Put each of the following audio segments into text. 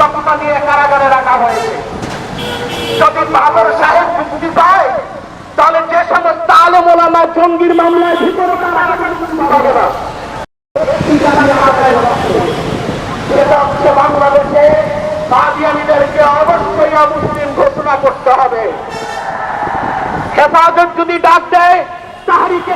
লম্বা দিয়ে কারাগারে রাখা হয়েছে। যদি বাবর সাহেব মুক্তি পায়, তাহলে যে সমস্ত আলম জঙ্গির মামলায় ভিতরে বাংলাদেশে কাদিয়ানিদেরকে অবশ্যই ঘোষণা করতে হবে। হেফাজত যদি ডাক দেয় তাহারিকে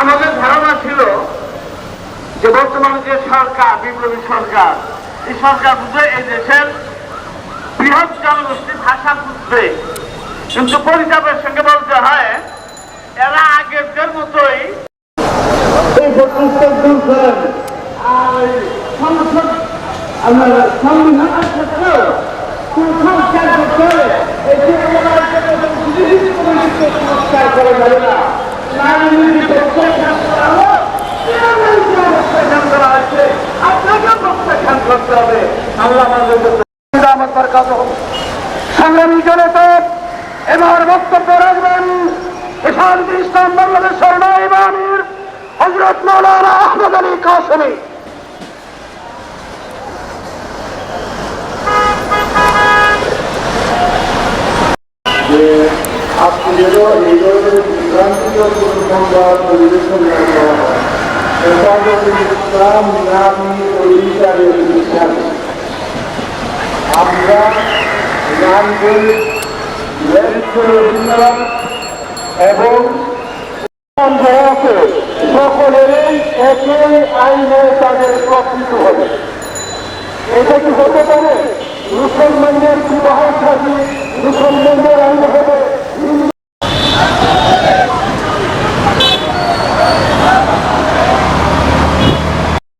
আমাদের ধারণা ছিল যে বর্তমানে যে সরকার, বিপ্লবী সরকার, এই সরকার বুঝে এই দেশের বৃহৎ জনগোষ্ঠী ভাষা বুঝবে। কিন্তু পরিতাপের সঙ্গে বলতে হয়, এরা আগের মতোই সংসদ, আমরা ক্ষেত্রেও কুসংস্কার করতে সংস্কার করা যাবে না। রাজনীতি প্রত্যাখ্যান করা হোক প্রত্যাখ্যান করা হচ্ছে আপনাকে প্রত্যাখ্যান করতে হবে। আল্লাহ আমাদের দরকার সংগ্রামী হজরত মৌলানা আহমদ আলী কাসমি যেন এই ধরনের কোনো সংবাদ পরিবেশন আমরা নামগুলি অধিকার এবং সকলেরই একই আইনে তাদের প্রকৃত হবে এটা কি হতে পারে? মুসলমানদের বিবাহ হবে